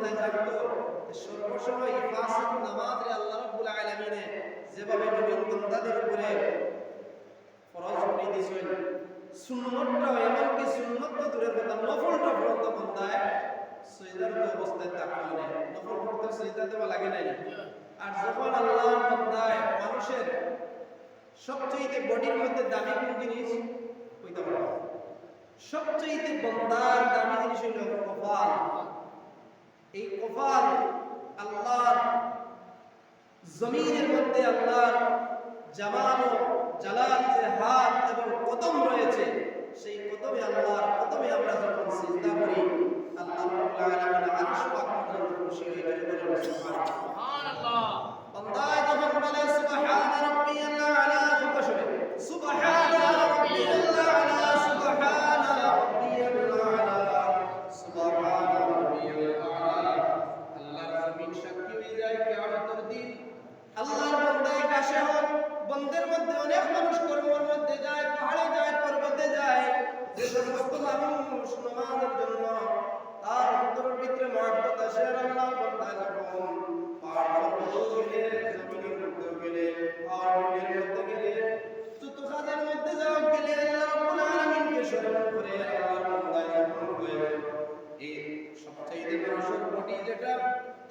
বন্দায় থাকতো। সর্বসময় ফাসিক নামাজে আল্লাহ রাব্বুল আলামিনে যেভাবে নবীন বন্দাদের উপরে ফরজ করে দিয়েছেন। সুন্নতটা এমনকি সুন্নত তো দূরের কথা, নফলটা পড়ন্ত বন্দায় সৈদার অবস্থায় থাকতো না নফল পড়তে সৈদা দেওয়া লাগে নাই। আর যখন আল্লাহর বন্দায় মানুষের সবচেয়ে বডির মধ্যে দামি কোন জিনিস? কইতে পারো বন্দার দামি জিনিস হইল কপাল। এই কপাল আল্লাহর জমিনের মধ্যে আল্লাহর জামাল ও জালাল যে হাত এবং কদম রয়েছে, সেই কদমে আল্লাহর কদমে আমরা যখন চিন্তা করি, আল্লাহ আরশ পাক পর্যন্ত খুশি হয়ে গেলে বলে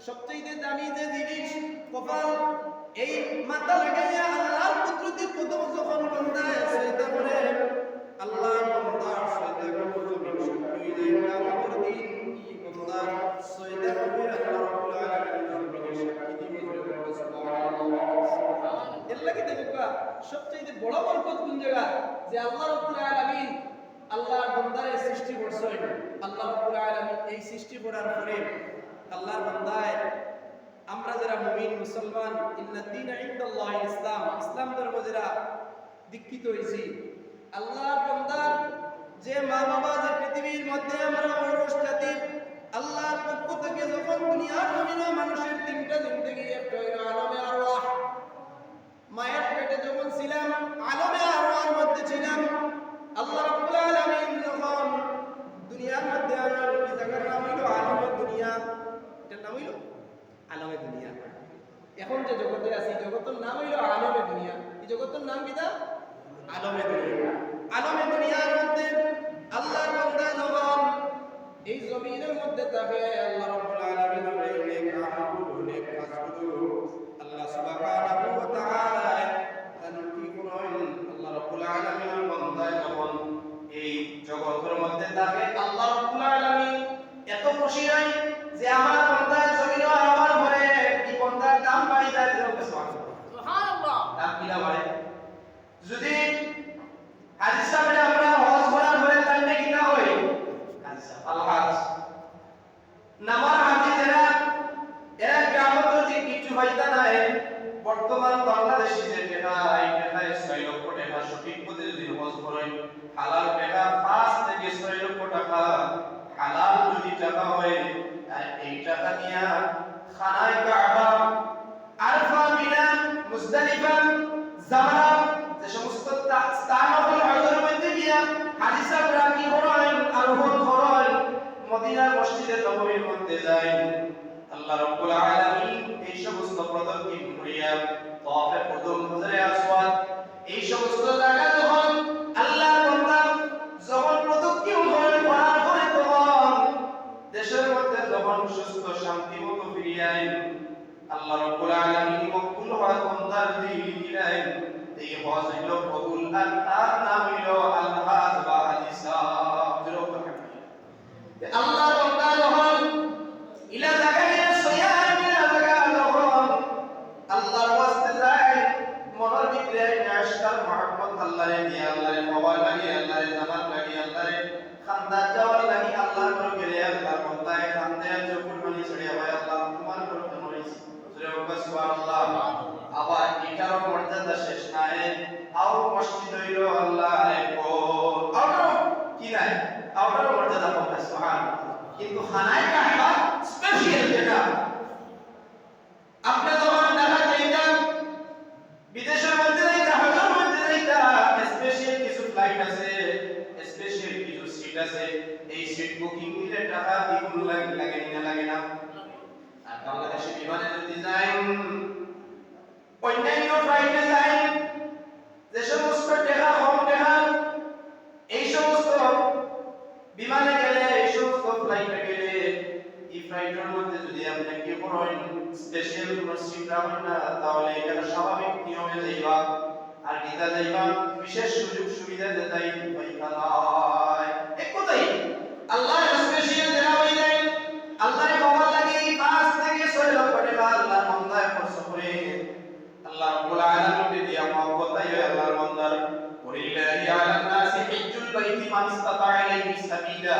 সবচাইতে দামি যে জিনিস, কপাল, এই মাথা লাগাইয়া আল্লাহর কুদরতের কদম যখন বান্দায় সেটা করে আল্লাহ লাগি দেখো সবচাইতে বড় বরকত কোন জায়গা? যে আল্লাহ রাব্বুল আলামিন আল্লাহর বান্দারে সৃষ্টি করছেন। আল্লাহ রাব্বুল আলামিন এই সৃষ্টি করার পরে আল্লাহর বান্দায় আমরা যারা মুমিন, মুসলমান ইন্নাদ্দিন ইনদাল্লাহ ইসলাম ইসলাম ধর্ম যারা দীক্ষিত হয়েছি, আল্লাহর বান্দার যে মা বাবা যে পৃথিবীর মধ্যে আমরা জাতি নাম আলমে দুনিয়া। আলমে দুনিয়ার মধ্যে আল্লাহর বান্দা যখন এই জমিনের মধ্যে থাকে আল্লাহ রাব্বুল আলামিন অনেক আমল অনেক কাজগুলো আল্লাহ সুবহানাহু ওয়া তাআলা কি করেন আল্লাহ রাব্বুল আলামিনের বান্দায় যখন এই জগতের মধ্যে থাকে। আল্লাহ রাব্বুল আলামিন এত খুশি হয় যে আমার বান্দায় জমিনে আমার ঘরে এই বান্দার দাম বাড়ি যায় দিলে সুবহানাল্লাহ দাম কিনা বাড়ে যদি হাদিস সাহেব আমরা হজ করার পরে তাহলে কিনা হয় হাদিস সাহেব আল হজ নামার হাজি যারা এরা গ্রামত যে কিছু হইতা নাই বর্তমান বাংলাদেশে যে টাকা এই টাকায় ছয় লক্ষ টাকা সঠিক পদে যদি হজ করেন হালাল টাকা পাঁচ থেকে ছয় লক্ষ টাকা হালাল যদি টাকা হয় আর এই টাকা নিয়ে খানায় কাবা আরফা মিনা মুজদালিফা জামারা যে সমস্ত তা- স্থান হল হজের মধ্যে গিয়া হাদিসা রাখি করেন আরোহণ করেন মদিনার মসজিদে নববীর মধ্যে যায়। আল্লাহ রাব্বুল আলামিন এই সমস্ত পদক্ষেপ করিয়া তাওয়াফে প্রথম হজরে আসওয়াদ এই সমস্ত জায়গা যখন আল্লাহর বান্দা যখন পদক্ষেপ করেন করার পরে তখন দেশের মধ্যে যখন সুস্থ শান্তি মতো ফিরিয়ে আইন আল্লাহ রাব্বুল আলামিন মকবুল হজ বান্দার দিল দিলেন। এই হজ হইল কবুল, আর তার নাম হইল আল হজ বা আল ইসলাম আল্লাহ বান্দা যখন ইলা জায়গায় সয়া ইলা জায়গা যখন আল্লাহর ওয়াস্তে যায় মনের ভিতরে নেশার মহব্বত আল্লাহরে দিয়ে আল্লাহরে পাওয়ার লাগে আল্লাহরে জানার লাগে আল্লাহরে খান্দা যাওয়ার লাগে আল্লাহর ঘর গেলে আল্লাহর বান্দায় খান্দে চকুর পানি ছেড়ে হয় আল্লাহ তোমার ঘর কেন রয়েছে সুরে সুবহানাল্লাহ আবার এটারও মর্যাদা শেষ নাই আও মসজিদ হইল আল্লাহরে কো আও কি নাই আওটারও মর্যাদা কম না সুবহানাল্লাহ কিন্তু খানায় কাবা স্পেশাল যেটা। আপনি যখন দেখা যাইতা বিদেশের মধ্যে যাইতা হজের মধ্যে যাইতা স্পেশাল কিছু ফ্লাইট আছে স্পেশাল কিছু সিট আছে, এই সিট বুকিং দিলে টাকা দ্বিগুণ লাগে লাগে না লাগে না। বাংলাদেশে বিমানে যদি যাই, অন্যান্য ফ্লাইটে যাই, যে সমস্ত টেকা কম টেকা এই সমস্ত বিমানে গেলে এই সমস্ত ফ্লাইটে গেলে ফ্লাইটের মধ্যে যদি আপনি কি করেন স্পেশাল কোনো সিট রাখেন না, তাহলে এটা স্বাভাবিক নিয়মে যাইবা। আর গীতা যাইবা, বিশেষ সুযোগ সুবিধা যেটাই পাইবা নাই এক কথাই আল্লাহ স্পেশাল দেনা হই যায়, আল্লাহর কবর লাগে পাঁচ থেকে ছয় লক্ষ টাকা আল্লাহর মন্দায় খরচ করে। আল্লাহ রাব্বুল আলামিন দিয়া মহব্বত আই আল্লাহর মন্দার ওয়ালিল্লাহি আলান নাসি হিজ্জুল বাইতি মান ইসতাতা ইলাইহি সাবিলা।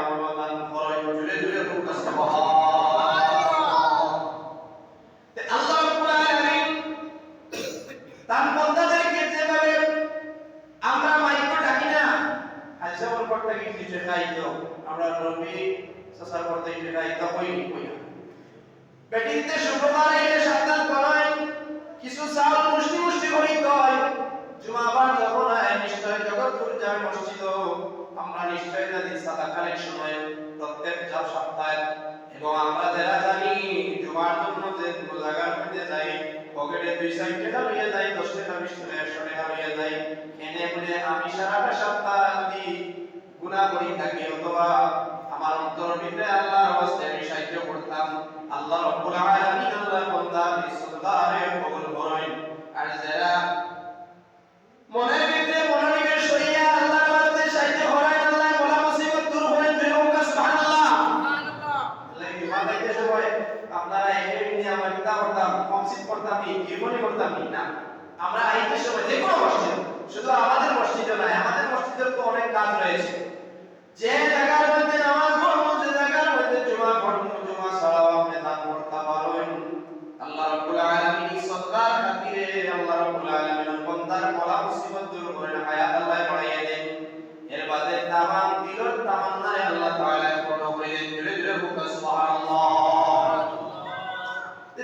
সসার পরতে কিছু খাইতো হইনি কই না বেটিতে শুক্রবার এলে সাবধান করায়, কিছু চাল মুষ্টি মুষ্টি করি কয় জুমাবার যখন হয় নিশ্চয় জগৎপুর যাবে মসজিদ আমরা নিশ্চয় জানি সাদা কালেকশন প্রত্যেক যাব সপ্তাহে এবং আমরা যারা জানি, জুমার জন্য যে কোনো জায়গার যাই, পকেটে দুই সাইড টাকা লইয়া যাই, দশ টাকা, বিশ টাকা, একশো টাকা লইয়া যাই এনে বলে আমি সারাটা সপ্তাহ গুণা করি থাকি, অথবা আমার অন্তর ভিতরে আল্লাহর ওয়াস্তে আমি সাহায্য করতাম। আল্লাহ রব্বুল আলামিন আল্লাহ বান্দা করেন। আর যারা মনের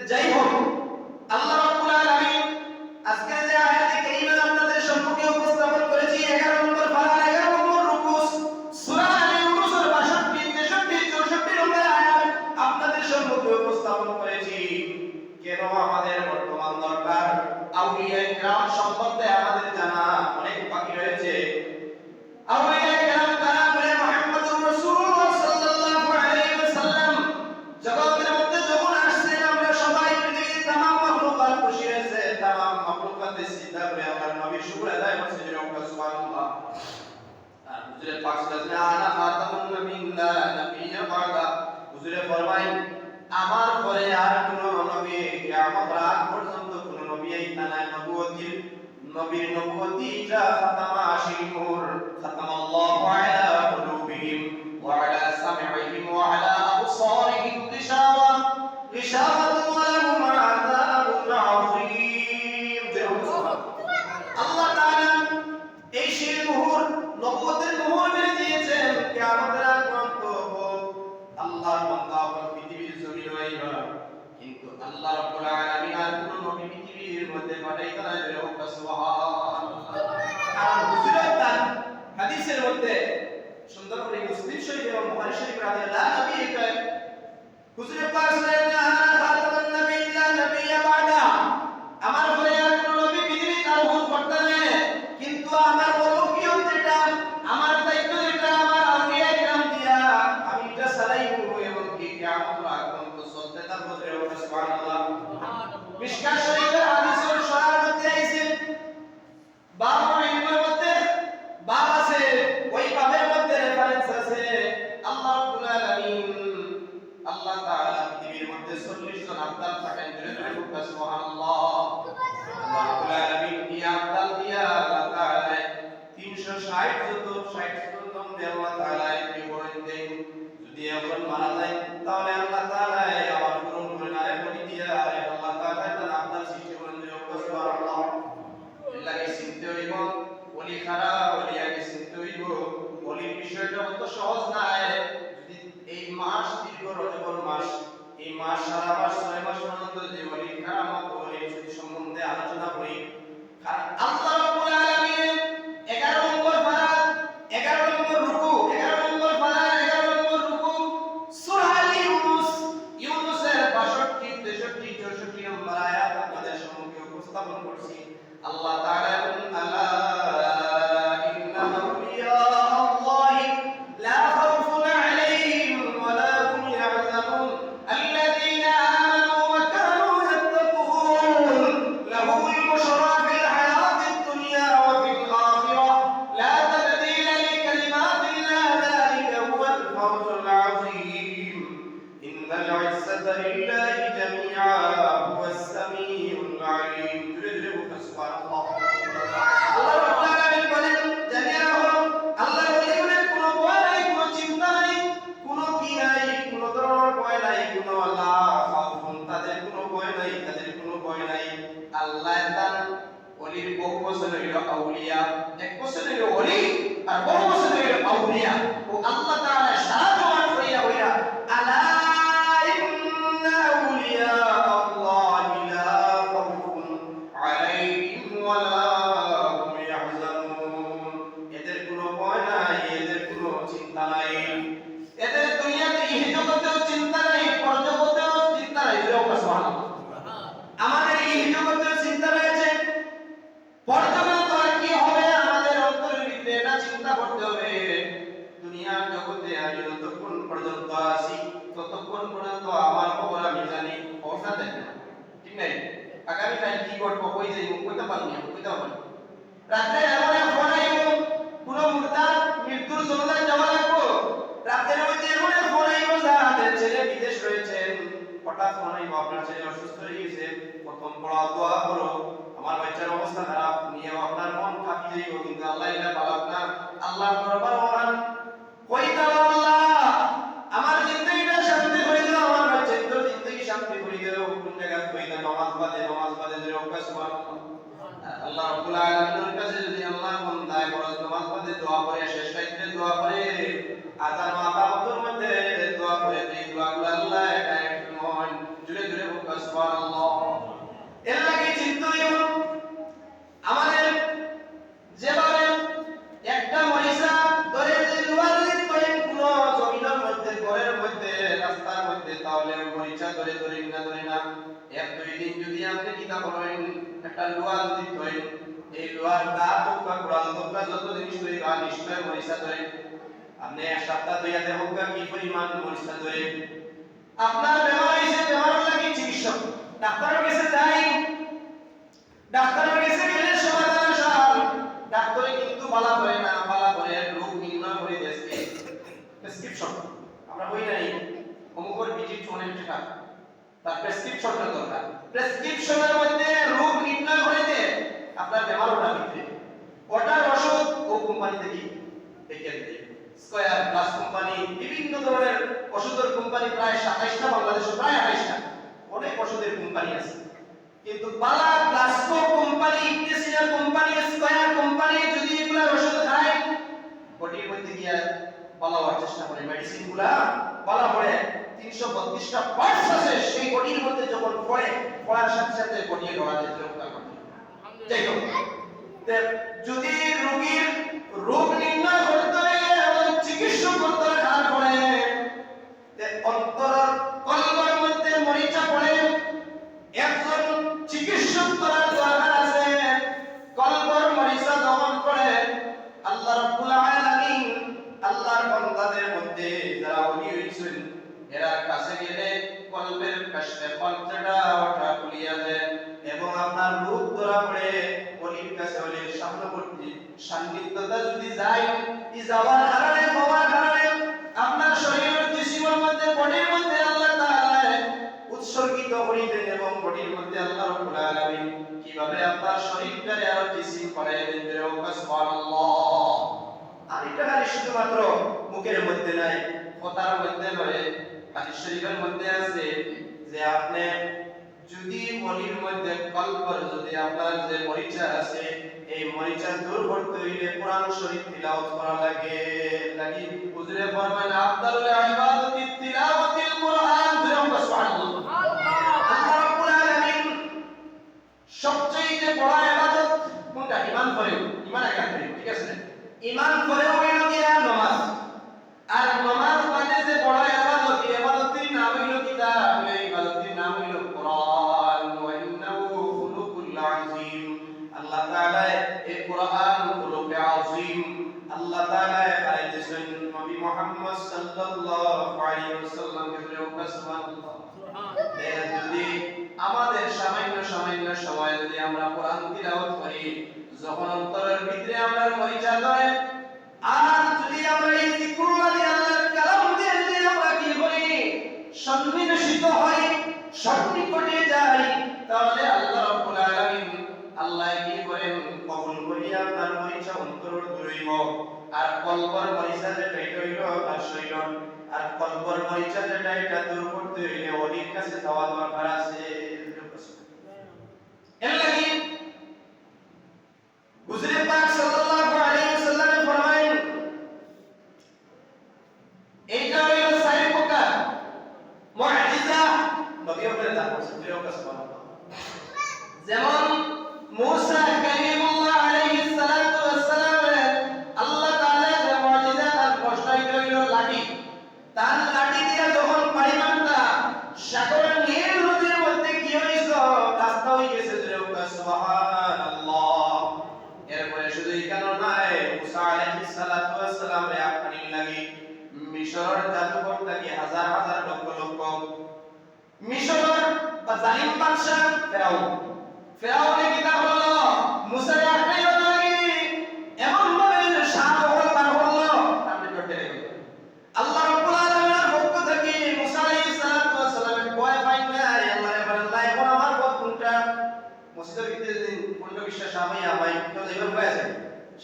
যাই হোক শুকর আদায় করছে যেরকম সুবহানাল্লাহ আর হুজুরে পাক সাল্লাল্লাহু আনা খাতামুন নবিয়্যিন লা নাবিয়্যা বাদা হুজুরে ফরমায় আমার পরে আর কোন নবী কিয়ামত রাত পর্যন্ত কোন নবী আইতা না নবুয়তির নবীর নবুয়তিটা খাতামা আশিকুর আল্লাহ রাব্বুল আলামিন আর কোন নবী পৃথিবীর মধ্যে পাঠাইতে না জয় হোক সুবহানাল্লাহ। হুজুরের তার হাদিসের মধ্যে সুন্দর করে মুসলিম শরীফ এবং বুখারী শরীফ রাদিয়াল্লাহু আনহু কয় হুজুরে পাক সাল্লাল্লাহু আফদাল পাঠাই দিলেন আল্লাহ সুবহানাল্লাহ। রাব্বুল কি আফদাল দিয়া আল্লাহ তাআলা 360 যত 60 যত নম্বরে আল্লাহ তাআলা কি বলেন, দেন যদি এখন মারা যায়, তাহলে আল্লাহ তাআলা আবার পূরণ করে না এখন দিয়া আল্লাহ তাআলা তার আফদাল সৃষ্টি করেন দেন আল্লাহ সুবহানাল্লাহ। আল্লাহ এই চিনতে হইব? ওলি খারা ওলি আগে চিনতে হইব। ওলির বিষয়টা অত সহজ না এই মাস দীর্ঘ রজবর মাস, এই মাস সারা মাস ও অলি যদি আল্লাহ তার ওলির বহু বছর হইল আউলিয়া, এক বছর হইল ওলি আর বহু বছর হইল আউলিয়া। ও আল্লাহ তাআলা সারা নাই। আগামী টাইম কি করব কই যাইব, কইতে পারব না, কইতে পারব না। এমন এক আইব কোন মুর্দার মৃত্যুর জনতায় যাওয়া লাগবো। রাতের মধ্যে এমন এক আইব যা হাতের ছেলে বিদেশ রয়েছেন হঠাৎ ফোন আইব আপনার ছেলে অসুস্থ হয়ে গেছে। প্রথম পড়া দোয়া করো আমার বাচ্চার অবস্থা খারাপ নিয়ে আপনার মন কাঁপি যাইব, কিন্তু আল্লাহ এটা পালাক না। আল্লাহ দরবার মহান কইতা আল্লাহ আমার জিন্দগিটা শান্তি করে দাও আমার বাচ্চার তো জিন্দগি শান্তি করে দাও কোন জায়গা কইতা নামাজ বাদে নামাজ বাদে যে রক্ষা সুবহানাল্লাহ আল্লাহ রাব্বুল আলামিনের কাছে যদি আল্লাহ বান্দায় ফরজ নামাজ পড়ে দোয়া করে শেষ রাতে দোয়া করে আযান ও আকামতের মধ্যে দোয়া করে এই দোয়াগুলো আল্লাহ এটা একটু নয় জুড়ে জুড়ে বলবা সুবহানাল্লাহ এর লাগে চিন্তা দিও আমাদের যেভাবে একটা মহিষা ধরে যে লোহার যদি করেন কোন জমিনের মধ্যে ঘরের মধ্যে রাস্তার মধ্যে তাহলে মরিচা ধরে ধরে না ধরে না এক দুই দিন যদি আপনি কিতা করেন একটা লোহা যদি ধরেন এই লোহার দা টুকরা আপনার বেমার রোগ নির্ণয় করে দেশকে। প্রেসক্রিপশন, আমরা বই নাই। অমুকর ভিজিট অনেক টাকা। তার প্রেসক্রিপশনটা দরকার। প্রেসক্রিপশনের মধ্যে রোগ নির্ণয় করে দে। আপনার ওটা কোম্পানি থেকে দেখে দিতে স্কয়ার প্লাস কোম্পানি বিভিন্ন ধরনের ওষুধের কোম্পানি প্রায় সাতাইশটা, বাংলাদেশে প্রায় আঠাইশটা অনেক ওষুধের কোম্পানি আছে। কিন্তু বালা প্লাস্কো কোম্পানি ইন্টেসিনাল কোম্পানি স্কয়ার কোম্পানি যদি এগুলা ওষুধ খায়, বডির মধ্যে গিয়া বালা হওয়ার চেষ্টা করে। মেডিসিনগুলা বালা পড়ে তিনশো বত্রিশটা পার্টস আছে, সেই বডির মধ্যে যখন পড়ে, পড়ার সাথে সাথে বডি লড়া যেতে রক্ষা করে যাই হোক যদি রোগীর রোগ নির্ণয় করতে এবং চিকিৎসা করতে করে তে অন্তর কলবের মধ্যে মরিচা পড়ে। একজন চিকিৎসক করার শুধুমাত্র মুখের মধ্যে নাই, কথার মধ্যে নয় হাদিস শরীরের মধ্যে আছে যে আপনি যদি মনির মধ্যে কল্পর যদি আপনার যে মরিচা আছে, এই মরিচা দূর করতে হইলে কোরআন শরীফ তিলাওয়াত করা লাগে। নাকি? হুজুরে ফরমান আফদালুল ইবাদাতি তিলাওয়াতিল কোরআন যেমন সুবহানাল্লাহ আল্লাহ আল্লাহ রাব্বুল আলামিন সবচেয়ে বড় ইবাদত কোনটা? ঈমান করে ঈমান একা করে ঠিক আছে ইমান করে হইল কি নামাজ। আর নামাজ মানে যে বড় ইবাদত ইবাদতের নাম হইল কি তা ইবাদতের নাম হইল কোরআন ওয়া ইন্নাহু খুলুকুল আযীম। আল্লাহ তাআলা এই কোরআন খুলুক আযীম। আল্লাহ তাআলা ফরাইতেছেন নবী মুহাম্মদ সাল্লাল্লাহু আলাইহি ওয়াসাল্লাম কে সুবহানাল্লাহ। সুবহানাল্লাহ যদি আমাদের সামান্য সামান্য সময় যদি আমরা কোরআন তিলাওয়াত করি যখন অন্তরের ভিতরে আমরা মরিচা ধরে আর যদি আমরা এই জিকুল্লাহ আল্লাহর কালাম দিয়ে যদি আমরা কি করি, সন্নিবেশিত হই, সন্নিকটে যাই, তাহলে আল্লাহ রাব্বুল আলামিন আল্লাহ কি করেন? কবুল করিয়া আপনার মরিচা অন্তর দূরইব। আর কলবর মরিচা যেটা এটা হইল আর শৈল আর কলবর মরিচা যেটা এটা দূর করতে হইলে অলির কাছে যাওয়া দরকার আছে। এর লাগি হুজুরে পাক সাল্লাল্লাহু আলাইহি ওয়াসাল্লাম ফরমায়েন এইটা হইল সাইড প্রকার মুআজিজা নবীও করে দান করছেন প্রিয় কাছে যেমন মূসা কালিমুল্লাহ মসজিদের ভিতরে দিন পূর্ণ বিশ্বাস আমি আমাই তো এবার হয়েছে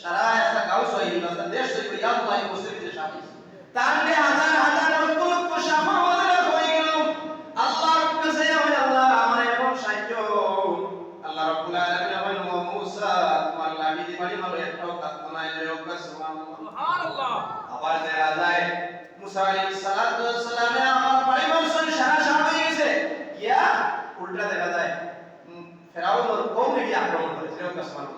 সারা একটা গাঁও সহি একটা দেশ ইয়া এই মসজিদের ভিতরে শামিল তাহলে হাজার হাজার লক্ষ লক্ষ সাফা আমাদের হয়ে গেল আল্লাহর কাছে আমি আল্লাহ আমার এখন সাহায্য আল্লাহ রাব্বুল আলামিন আমার মুসা তোমার লাগি দিবারি মারো একটাও কাজ নাই রে ওকা সুবহানাল্লাহ আবার দেখা যায় মুসা আলাইহিস সালাতু ওয়াস সালামে আমার পরিবার সঙ্গে সারা সারা হয়ে গেছে ইয়া উল্টা দেখা যায় উম, ফেরাউন ওর কওমে গিয়ে আক্রমণ করেছে রে ওকা সুবহানাল্লাহ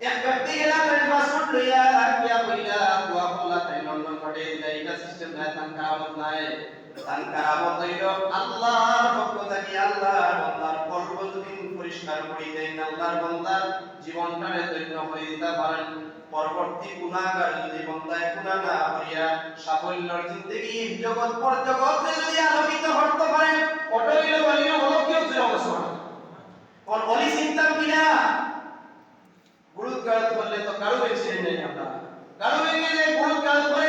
এক ব্যক্তি গেলা তার পাসপোর্ট লইয়া কইলা কুয়া কইলা এটা নাই তান কারামত নাই। তান কারামত হইল আল্লাহর পক্ষ থেকে, আল্লাহর বান্দার কর্ম যদি পরিষ্কার করে দেন, আল্লাহর বান্দার জীবনটারে ধন্য করে দিতে পারেন। পরবর্তী গুণাগার যদি বন্দায় গুণা না হইয়া সাফল্যর জিন্দগি জগৎ পর জগতে যদি আলোকিত করতে পারেন ওটাই হইল বলিও অলৌকিক যে অবস্থা কোন অলি চিন্তা কিনা গুরুত গাড়ত করলে তো কারও বেশি নেই আমরা কারও ভেঙে যে গুরুত গাড়ত করে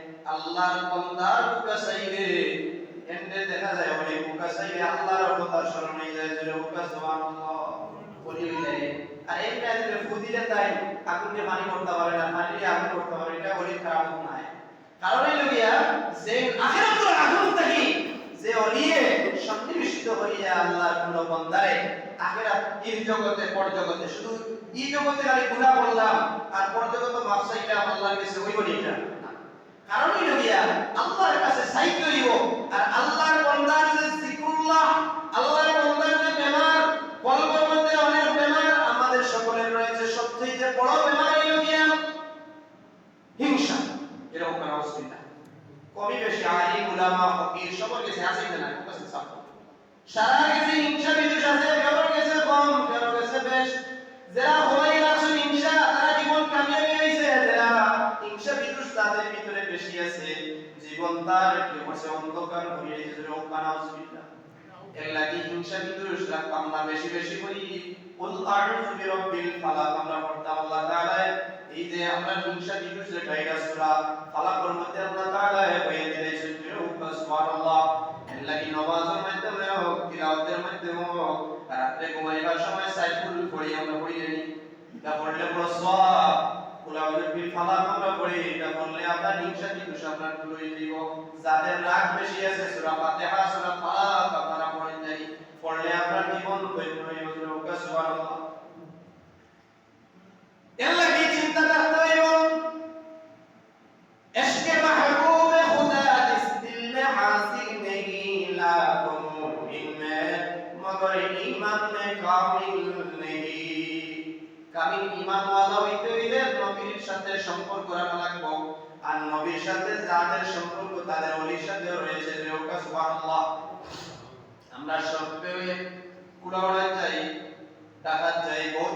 আল্লাহর বান্দার বুকা চাইবে এন্ডে দেখা যায় অনেক বুকা চাইবে আল্লাহর কথা স্মরণে যায় যে বুকা সুবহানাল্লাহ বলি হইলে আর এই কাজে ফুদিলে তাই আগুনকে পানি করতে পারে না, পানি দিয়ে আগুন করতে পারে এটা বলি খারাপ নাই কারণ এই লগিয়া যে আখিরাতুল আগুন থাকি যে অলিয়ে সন্নিবেশিত হইয়া আল্লাহর কোন বান্দারে আখিরাত এই জগতে, পর জগতে, শুধু এই জগতে খালি গুনাহ করলাম আর পর জগতে মাফ চাইলাম আল্লাহর কাছে হইব না এটা কারণ এই আল্লাহর কাছে চাইতে বেশি করি কুল আউযু বিরাব্বিল ফালাক আমরা পড়তাম আল্লাহ তাআলা এই যে আমরা হিংসা বিদ্বেষ যেটা এটা সূরা ফালাকের মধ্যে আল্লাহ তাআলা হয়ে দিয়েছেন যে সুবহানাল্লাহ এর লাগি নামাজের মাধ্যমে হোক, তিলাওয়াতের মাধ্যমে হোক রাতে ঘুমাইবার সময় সাইকুল পড়ি আমরা পড়ি জানি। এটা পড়লে বড় সওয়াব কুল আউযু বিল আমরা পড়ি। এটা পড়লে আপনার হিংসা বিদ্বেষ আপনার দূর হয়ে যাদের রাগ বেশি আছে, সূরা ফাতিহা, সূরা ফালাক লাগবে আর নবীর সাথে যাদের সম্পর্ক, তাদের রয়েছে যে ওকা সুবহানাল্লাহ। আমরা কুড়াওড়া যাই, ডাকাত যাই, বহুত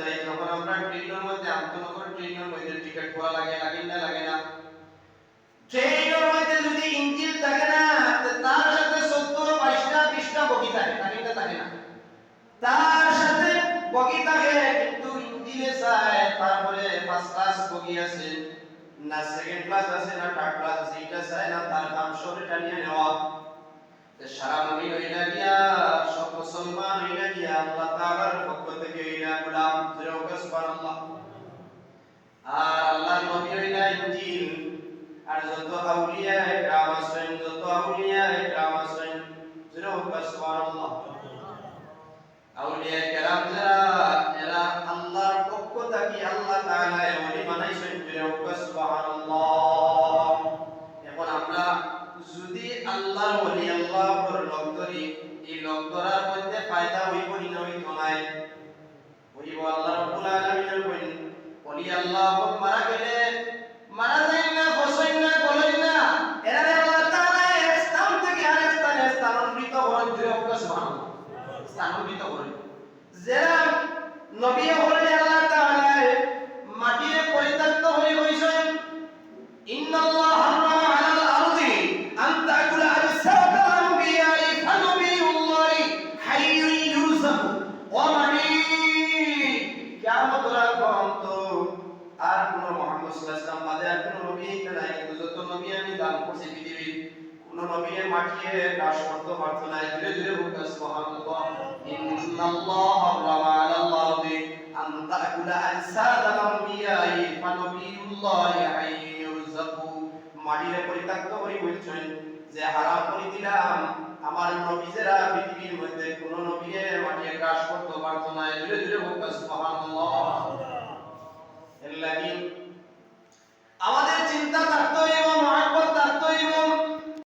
যাই, যখন আমরা ট্রেনের মধ্যে ট্রেনের মধ্যে টিকিট করা লাগে লাগে না লাগে না। ট্রেনের মধ্যে যদি ইঞ্জিন থাকে না তার সাথে সত্তর, বাইশটা, বিশটা বগি থাকে থাকে না থাকে না। তার আছে, না সেকেন্ড ক্লাস আছে, না থার্ড ক্লাস আছে, এটা চায় না, তার দাম সরে টানিয়ে নেওয়া। তো সারা নবী হইলা গিয়া, সব মুসলমান হইলা গিয়া, আল্লাহ তাআলার পক্ষ থেকে হইলা গোলাম জোরে সুবহানাল্লাহ। আর আল্লাহর নবী হইলা ইঞ্জিল। আর যত আউলিয়া, একরাম আছেন যত আউলিয়া, একরাম আছেন জোরে সুবহানাল্লাহ। আউলিয়া কেরাম যারা আল্লাহ জমিনে মাটিয়ে না রাষ্ট্র প্রার্থনায় ধীরে ধীরে বলতে সুবহানাল্লাহ, ইন্নাল্লাহা রামাল আল্লাহি আন তাকুলা আনসাদাল আমবিয়াই ফানবিউল্লাহি আইয়ুরযাকু মাটিরে পরিত্যক্ত করি বলছেন যে, হারাম করে দিলাম। আমার নবীজেরা পৃথিবীর মধ্যে কোন নবীর মাটিয়ে গ্রাস করতে প্রার্থনায় ধীরে ধীরে বলতে সুবহানাল্লাহ। এর আমাদের চিন্তা থাকতো এবং